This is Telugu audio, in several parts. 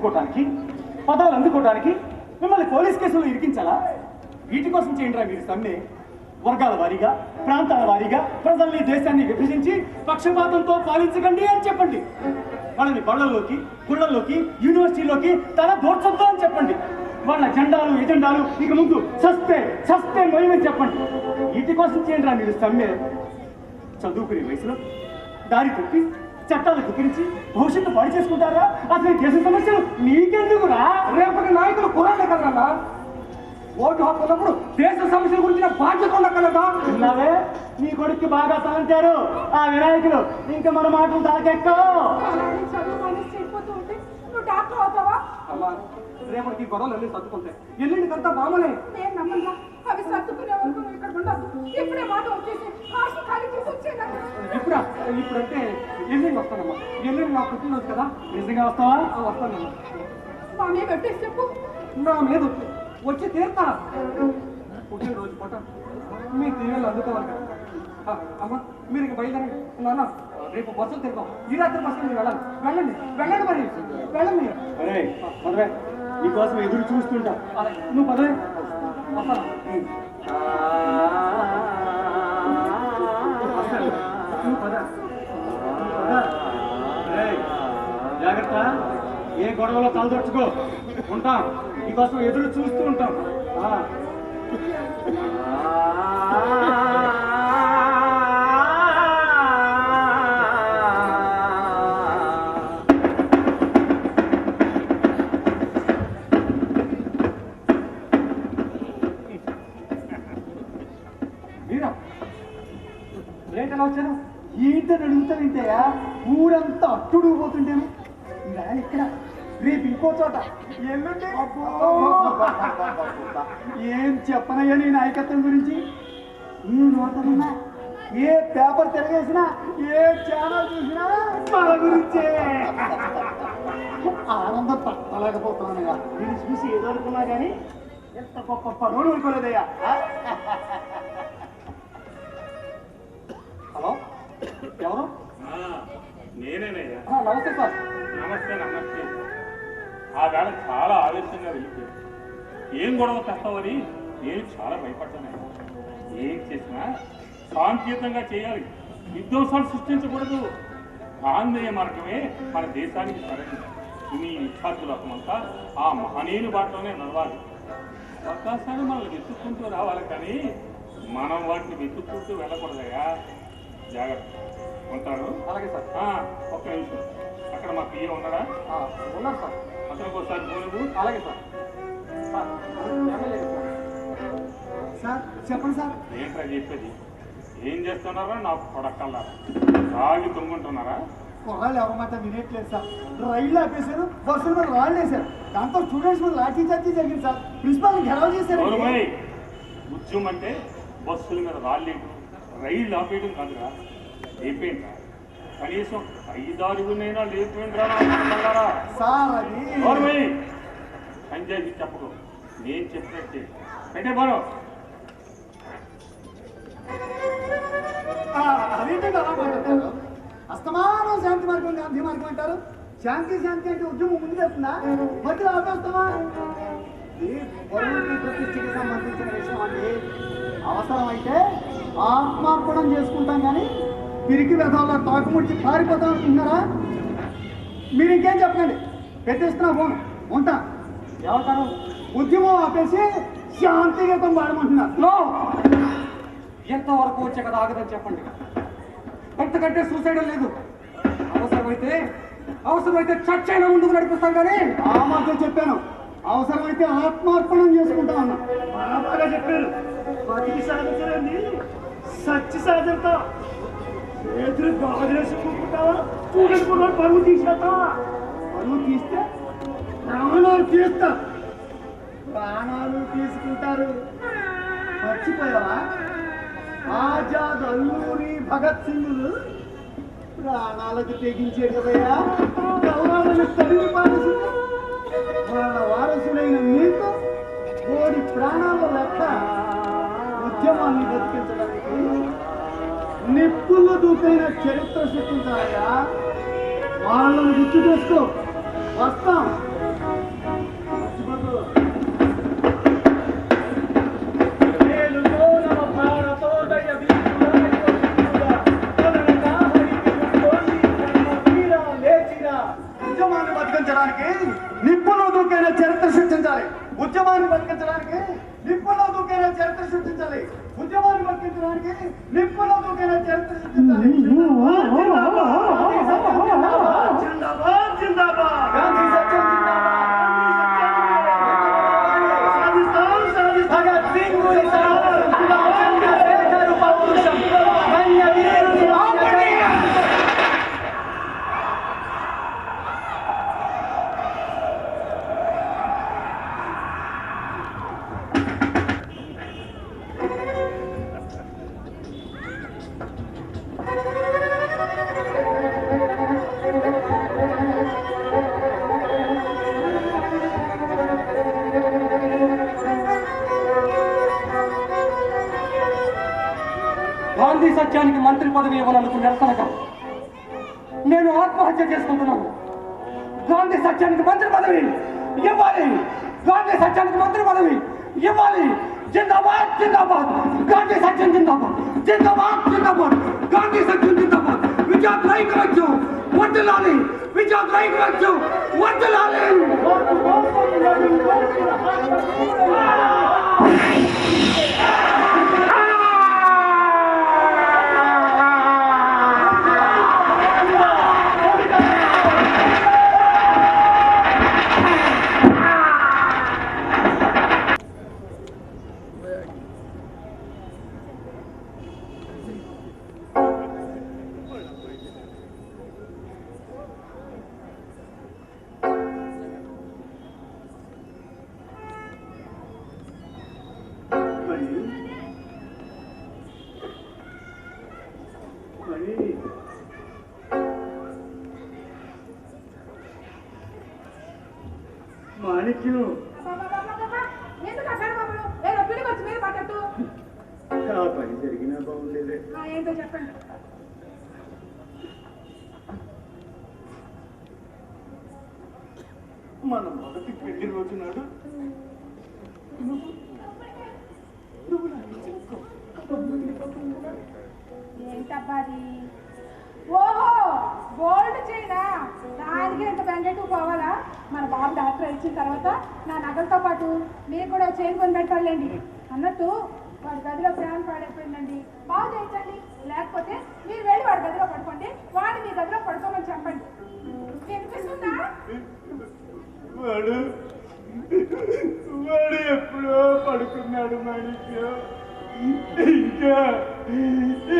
చెప్పుకోవడానికి పదాలు అందుకోవటానికి మిమ్మల్ని పోలీస్ కేసులో ఇరికించాలా? వీటి కోసం చేయండిరా మీరు సమ్మె. వర్గాల వారీగా ప్రాంతాల వారీగా ప్రజల్ని దేశాన్ని విభజించి పక్షపాతంతో పాలించకండి అని చెప్పండి. వాళ్ళని బళ్ళల్లోకి గుళ్ళల్లోకి యూనివర్సిటీలోకి తల దోర్చొద్దు అని చెప్పండి. వాళ్ళ జెండాలు ఎజెండాలు ఇక ముందు సస్తే సస్తే మొయమని చెప్పండి. వీటి కోసం చేయండిరా మీరు సమ్మె. చదువుకునే వయసులో దారి తప్పి చట్టాలు గురించి భవిష్యత్తు పాడు చేసుకుంటారా? అసలు ఈ దేశ సమస్యలు నీకెందుకురా? రేపటి నాయకులు కురాలే కదన్నా ఓటు హక్కు ఉన్నప్పుడు దేశ సమస్యల గురించిన బాధ్యత ఉండగలదా విన్నావే? నీ కొడుక్కి బాగా తలంటారు ఆ వినాయకులు ఇంకా మన మాటలు అమ్మా రేపటికి గొడవలు అన్ని సర్దుకుంటాయి. ఎల్లుండికంతా మామూలే. అవి సర్దుకునే వరకు నువ్వు ఇక్కడ ఉండద్దు ఇప్పుడే మాట వచ్చేసి హాస్టల్ ఖాళీ చేసి వచ్చేదాన్ని ఇప్పుడా ఇప్పుడంటే ఎల్లుండి వస్తానమ్మా. ఎల్లుండి నా పుట్టినరోజు కదా. నిజంగా వస్తావా? వస్తానమ్మా మా మీద కట్టేసి చెప్పు. నా మీద వచ్చి తీరుతా. పుట్టినరోజు పూట మీ దీవెనలు అందుకోవాలి కదా. అమ్మా మీరు ఇక బయలుదేరండి. నాన్న రేపు బస్సులు తిరుగుతాం ఈ రాత్రి బస్సులు మీరు వెళ్ళాలి. వెళ్ళండి. వెళ్ళండి మరి. వెళ్ళండి అరే పదవే. నీకోసం ఎదురు చూస్తుంటా. నువ్వు పదవే. జాగ్రత్త ఏ గొడవలో తలదొచ్చుకో. ఉంటాం. నీకోసం ఎదురు చూస్తూ ఉంటాం. అడుగుతానంటయ్యా ఊరంతా అట్టుడు పోతుంటేను. ఇలా ఇక్కడ రేపు ఇంకో చోట. ఎల్లుండి? ఏం చెప్పనయ్యా నీ నాయకత్వం గురించి? ఏ నోటనున్నా ఏ పేపర్ తిరగేసినా ఏ ఛానల్ చూసినా మన గురించే. ఆనందం తప్పలేకపోతున్నానయ్యా నేను చూసి ఏదో అనుకున్నా కానీ ఎంత గొప్ప పనులు అనుకోలేదయ్యా హలో? ఎవరు? నేనేనయ్యా. నమస్తే సార్. నమస్తే నమస్తే. ఆ వేళ చాలా ఆవేశంగా వెళ్ళిపోయాను. ఏం గొడవ తెస్తావని నేను చాలా భయపడ్డాను. ఏం చేసినా శాంతియుతంగా చేయాలి. విధ్వంసాలు సృష్టించకూడదు. గాంధేయ మార్గమే మన దేశానికి సరైన ఈ విద్యార్థులకమంతా ఆ మహనీయుని బాటలోనే నడవాలి. అవకాశాలు మనల్ని వెతుక్కుంటూ రావాలి కానీ మనం వాటిని వెతుక్కుంటూ వెళ్ళకూడదయ్యా. జాగ్రత్త. ఉంటారు అలాగే సార్. ఆ, ఒక్క నిమిషం. అక్కడ మా పియ్య ఉన్నాడా? ఆ, ఉన్నారు సార్. అతనికి ఒకసారి పోనువు అలాగే సార్. సార్ చెప్పండి సార్. ఏంట్రా చెప్పేది? ఏం చేస్తున్నారా? నాకు కొడకల్లా రాగి తొంగుంటున్నారా? కుర్రాళ్ళు ఎవరి మాట వినేట్లేదు సార్. రైళ్ళు ఆపేశారు బస్సుల మీద రాళ్ళు వేశారు. దాంతో స్టూడెంట్స్ మీద లాఠీ చార్జీ జరిగింది సార్. ప్రిన్సిపాల్ ఘెరావ్ చేశారు. ఉద్యమం అంటే బస్సుల మీద రాళ్ళేయడం రైళ్ళు ఆపేయడం కాదురా. లేపేంట్రా కనీసం ఐదారుగునైనా లేపేంట్రా నా సార్ అది గౌరవమై సంజయ్ చెప్పకు. నేను చెప్పినట్టే. అంటే బరో అస్తమానం శాంతి మార్గం గాంధీ మార్గం అంటారు? శాంతి శాంతి అంటే ఉద్యమం ముందు వెళ్తుందా మధ్యలో ఆపేస్తామా వరుణుడి ప్రతిష్టకి సంబంధించిన విషయం అండి అవసరమైతే ఆత్మార్పణం చేసుకుంటాం కానీ పిరికి వ్యధాల తాకుముడిచి పారిపోతాం అనుకుంటున్నారా మీరు ఇంకేం చెప్పండి పెట్టేస్తున్నా ఫోన్. ఉంటా. ఏమంటారు ఉద్యమం ఆపేసి శాంతియుతం పాడమంటున్నారు నో! ఎంతవరకు వచ్చే కదా ఆగదని చెప్పండి. అంతకంటే సూసైడ్ లేదు. అవసరమైతే అవసరమైతే చర్చ అయినా ముందుకు నడిపిస్తాం కానీ ఆ మాత్రం చెప్పాను. అవసరమైతే ఆత్మార్పణం చేసుకుంటా అన్నా. బాగా చెప్పారు. బతికి సాధించరండి సచ్చి చేతులు గాజులేసుకుంటావా స్టూడెంట్ కూడా పరువు తీసేస్తావా? పరువు తీస్తే ప్రాణాలు తీస్తా. ప్రాణాలు తీసుకుంటారు. మర్చిపోయావా? ఆజాద్ అల్లూరి భగత్ సింగులు ప్రాణాలకు తెగించారు కదయ్యా. గౌరవాలను తల్లి పారేసింది వాళ్ళ వారసుడైన మీకు కోడి ప్రాణాల లెక్క ఉద్యమాన్ని బతికించడానికి నిప్పులు దూకైన చరిత్ర సృష్టించాలయ్యా వాళ్ళని గుర్తు చేసుకో. వస్తాం. బతికించడానికి నిప్పులో దూకైన చరిత్ర రాజ్యానికి మంత్రి పదవి ఇవ్వనందుకు నిరసనగా నేను ఆత్మహత్య చేసుకుంటున్నాను. గాంధీ సత్యానికి మంత్రి పదవి ఇవ్వాలి. గాంధీ సత్యానికి మంత్రి పదవి ఇవ్వాలి. జిందాబాద్ జిందాబాద్. గాంధీ సత్యం జిందాబాద్. జిందాబాద్ జిందాబాద్. గాంధీ సత్యం జిందాబాద్. విజయాత్ ఐకమత్యం వర్తిల్లాలి విజయాత్ రాజ్యం వర్తిల్లాలి పట్టట్టు ఆ పని జరిగినా బాగుండేదే. ఏంటో చెప్పండి మన మొదటి పెళ్ళి రోజు నాడు నువ్వు- గోల్డ్ చైనా దానికి ఎంత బెంగెట్టు పోవాలా? మన బాబు డాక్టర్ ఇచ్చిన తర్వాత నా నగలతో పాటు మీరు కూడా చైన్ కొని పెట్టాలండి అన్నట్టు వాడి గదిలో ఫ్యాన్ పాడైపోయిందండి. బాగు చేయించండి. లేకపోతే మీరు వెళ్ళి వాడి గదిలో పడుకోండి. వాడిని మీ గదిలో పడుకోమని చెప్పండి. వినిపిస్తుందా? వాడు వాడు ఎప్పుడో పడుకున్నాడు మాణిక్యం. ఇంకా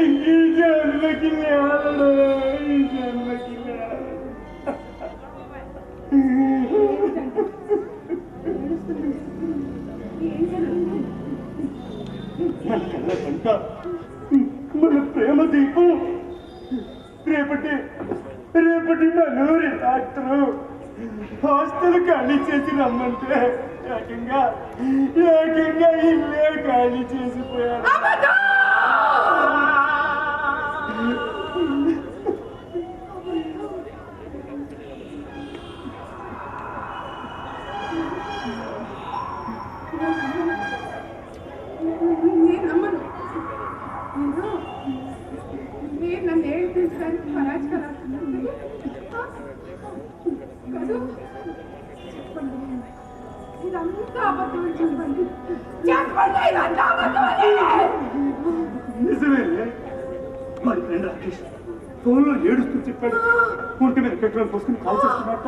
ఇంకీ జన్మకి లేవడు ఈ జన్మకి మన కళ్ళ కంట. మన ప్రేమ దీపం. రేపటి రేపటి మనూరి డాక్టరు. హాస్టల్ ఖాళీ చేసి రమ్మంటే ఏకంగా ఏకంగా ఇల్లే ఖాళీ చేసిపోయాడు మా ఫ్రెండ్ రాకేష్. ఫోన్లో ఏడుస్తూ చెప్పాడు ఒంటి మీద పెట్రోల్ పోసుకుని కాల్ చేస్తున్నట్ట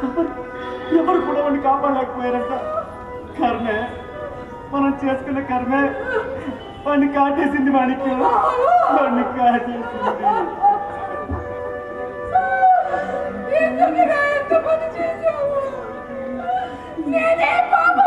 ఎవరు ఎవరు కూడా వాడిని కాపాడలేకపోయారంట? కర్మే మనం చేసుకున్న కర్మే వాడిని కాటేసింది వాడికి వాడిని కాటేసింది. నేనే పాప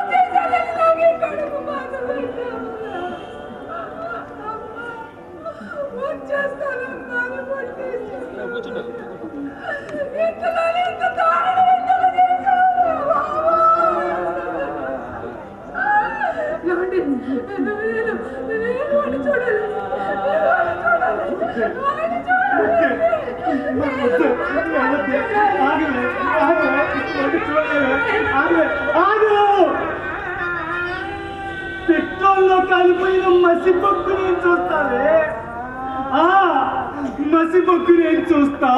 కలిపోయిన మసి బొక్కు నేను చూస్తావే? ఆ మసి బొక్కు నేను చూస్తా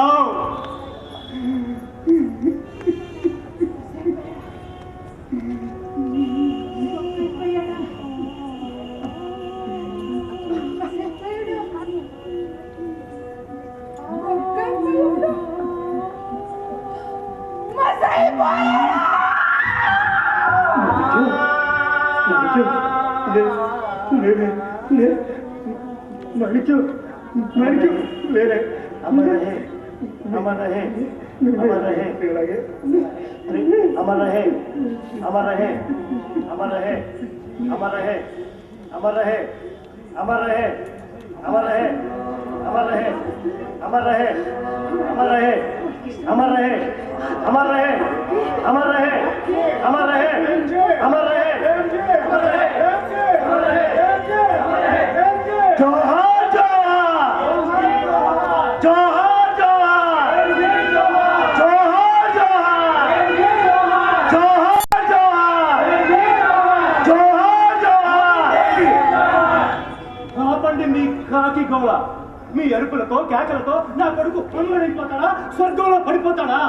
अमर रहे अमर रहे अमर रहे अमर रहे अमर रहे अमर रहे अमर रहे अमर रहे अमर रहे अमर रहे अमर रहे अमर रहे अमर रहे अमर रहे अमर रहे अमर रहे కాకి గోళ మీ అరుపులతో కేకలతో నా కొడుకు పనులైపోతాడా స్వర్గంలో పడిపోతాడా?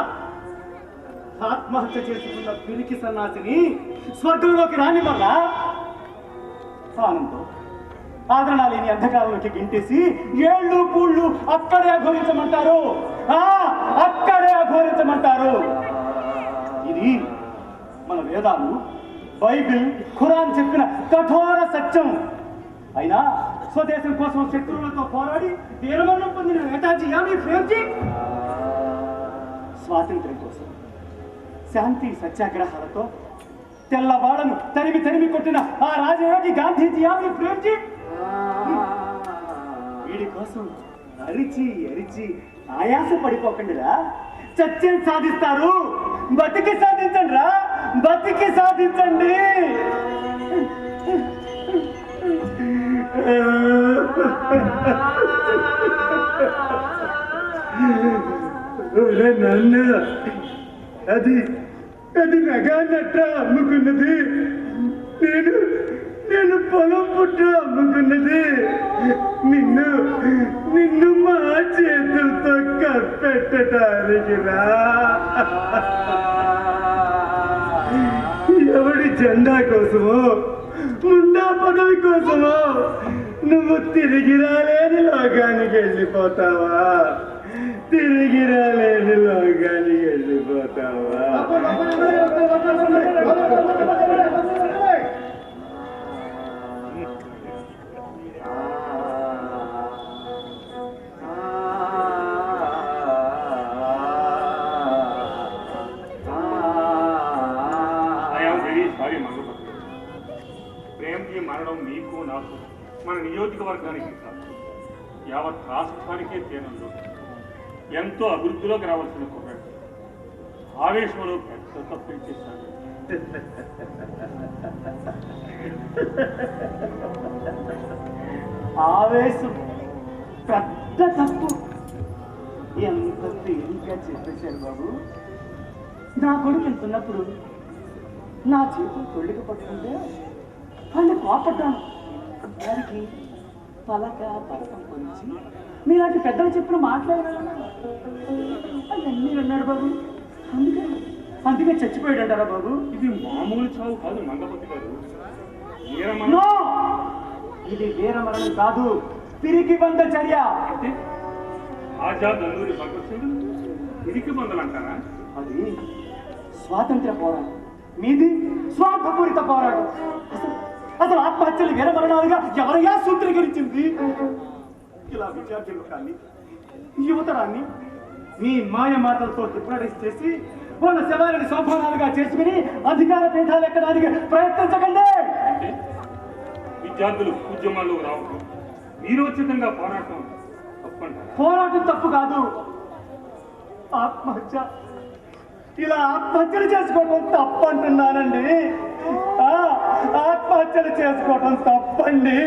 ఆత్మహత్య చేసుకున్న పిరికి సన్నాసిని స్వర్గంలోకి రాని వల్ల ఆనందం. ఆదరణ లేని అంధకారంలోకి గింటేసి ఏళ్ళు పూళ్ళు అక్కడే అఘోరించమంటారు. ఆ అక్కడే అఘోరించమంటారు. ఇది మన వేదాలు బైబిల్ ఖురాన్ చెప్పిన కఠోర సత్యం. అయినా స్వదేశం కోసం శత్రువులతో పోరాడి వీరమరణం పొందిన నేతాజీ యామి ప్రేమ్జీ స్వాతంత్ర్యం కోసం శాంతి సత్యాగ్రహాలతో తెల్లవాడను తరిమి తరిమి కొట్టిన ఆ రాజయోగి గాంధీజీ యామి ప్రేమ్జీ వీడి కోసం అరిచి అరిచి ఆయాస పడిపోకండిరా. సత్యం సాధిస్తారు. బతికి సాధించండి రా బతికి సాధించండి. ఒరే నాన్న. అది అది నగానట్ట అమ్ముకున్నది. నేను నేను పొలం పుట్ట అమ్ముకున్నది. నిన్ను నిన్ను మా చేతులతో కప్పెట్టడానికి రా ఎవడి జెండా కోసమో ముండా పదవి కోసము నువ్వు తిరిగి రాలేని లోకానికి వెళ్ళిపోతావా తిరిగి రాలేని లోకానికి వెళ్ళిపోతావా మన నియోజకవర్గానికి యావత్ రాష్ట్రానికే తేనంలో ఎంతో అభివృద్ధిలోకి రావాల్సిన కుర్రాడు. ఆవేశంలో పెద్ద తప్పులు చేశాడు ఆవేశం పెద్ద తప్పు. ఎంత తేలిగ్గా చెప్పేశారు బాబు. నా కొడుకు వెళ్తున్నప్పుడు నా చేతులు తొళ్ళికి పట్టుకుంటే వాళ్ళు కోపడ్డాను దానికి పలక పలకం పొంచి మీలాంటి పెద్దలు చెప్పిన మాట్లాడారు అవన్నీ విన్నాడు బాబు. అందుకే అందుకే చచ్చిపోయాడు అంటారా బాబు? ఇది మామూలు చావు కాదు మంగపతి గారు. ఇది వీరమరణం కాదు. తిరిగి బంద చర్య. అంటే ఆజాద్ బందలు అంటారా అది స్వాతంత్ర పోరాటం. మీది స్వార్థపూరిత పోరాటం. అసలు అసలు ఆత్మహత్యలు వీరమరణాలుగా ఎవరయ్యా సూత్రీకరించింది? ఇలా విద్యార్థులు కానీ యువతరాన్ని మీ మాయ మాటలతో హిప్నటైజ్ చేసి వాళ్ళ శవాలని సోపానాలుగా చేసుకుని అధికార పీఠాలు ఎక్కడానికి ప్రయత్నించకండి! విద్యార్థులు ఉద్యమాల్లో రావడం వీరోచితంగా పోరాటం తప్పంటారా పోరాటం తప్పు కాదు. ఆత్మహత్య. ఇలా ఆత్మహత్యలు చేసుకోవటం తప్పు అంటున్నానండి ఆత్మహత్యలు చేసుకోవటం తప్పండి.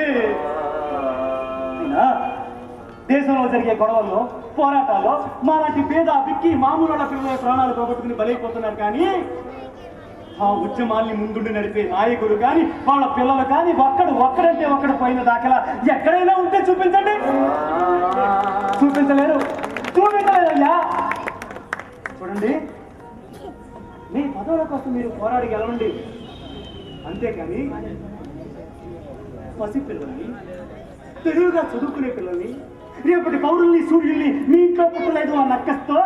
దేశంలో జరిగే గొడవల్లో పోరాటాల్లో మాలాంటి పేద బిక్కి మామూలు వాళ్ళ పిల్లల ప్రాణాలు పోగొట్టుకుని బలైపోతున్నారు కానీ ఆ ఉద్యమాల్ని ముందుండి నడిపే నాయకులు కానీ వాళ్ళ పిల్లలు కానీ ఒక్కడు ఒక్కడంటే ఒక్కడు పోయిన దాఖలా ఎక్కడైనా ఉంటే చూపించండి. చూపించలేరు. చూపించలేదయ్యా. చూడండి. మీ పదవుల కోసం మీరు పోరాడి గెలవండి. అంతేకాని పసి పిల్లల్ని తెలివిగా చదువుకునే పిల్లల్ని రేపటి పౌరుల్ని సూర్యుల్ని మీ ఇంట్లో పుట్టలేదు ఆ నక్కస్తో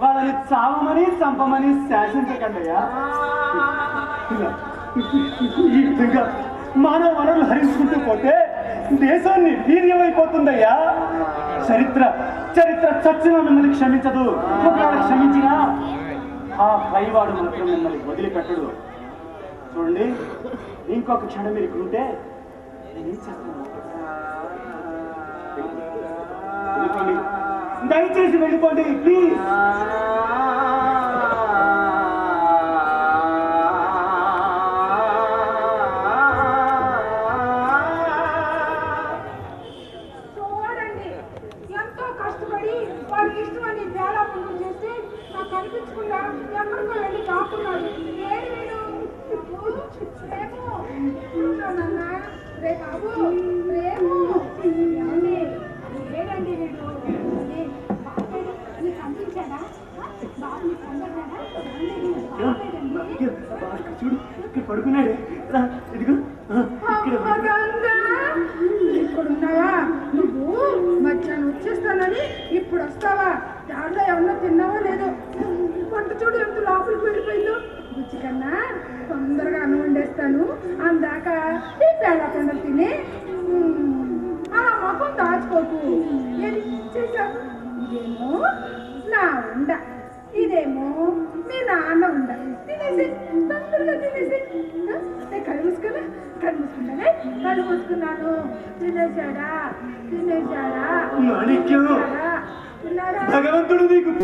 వాళ్ళని చావమని చంపమని శాసించకండియా ఈ విధంగా మానవ వనరులు హరించుకుంటూ పోతే దేశాన్ని వీర్యమైపోతుందయ్యా. చరిత్ర చరిత్ర చచ్చిన మిమ్మల్ని క్షమించదు. ఒకవేళ క్షమించినా ఆ పైవాడు మాత్రం మిమ్మల్ని వదిలిపెట్టడు. చూడండి. ఇంకొక క్షణం మీరు ఇక్కడ ఉంటే దయచేసి వెళ్ళిపోండి ప్లీజ్ కనిపించకుండా ఎక్కడికో వెళ్ళి కాకున్నాడు ఏడు చూడు ఇక్కడ రా, ఇదిగో ఇక్కడున్నావా నువ్వు మధ్యాహ్నం వచ్చేస్తానని ఇప్పుడు వస్తావా దాంట్లో ఏమన్నా తిన్నావా? లేదో? వంట చూడు ఎంత లోపలికి వెళ్ళిపోయిందో. బుజ్జి కన్నా తొందరగా అన్నం వండేస్తాను. అందాక ఈ తిని. అలా మొఖం దాచుకోకు. చేశావు? ఇదేమో నా ఉండ ఇదేమో మీ నాన్న ఉండ తినేసి తొందరగా తినేసి. నేను కళ్ళు మూసుకున్నా కళ్ళు మూసుకున్నానే కళ్ళు మూసుకున్నాను. తినేశాడా? తినేశాడా? భగవంతుడు నీకు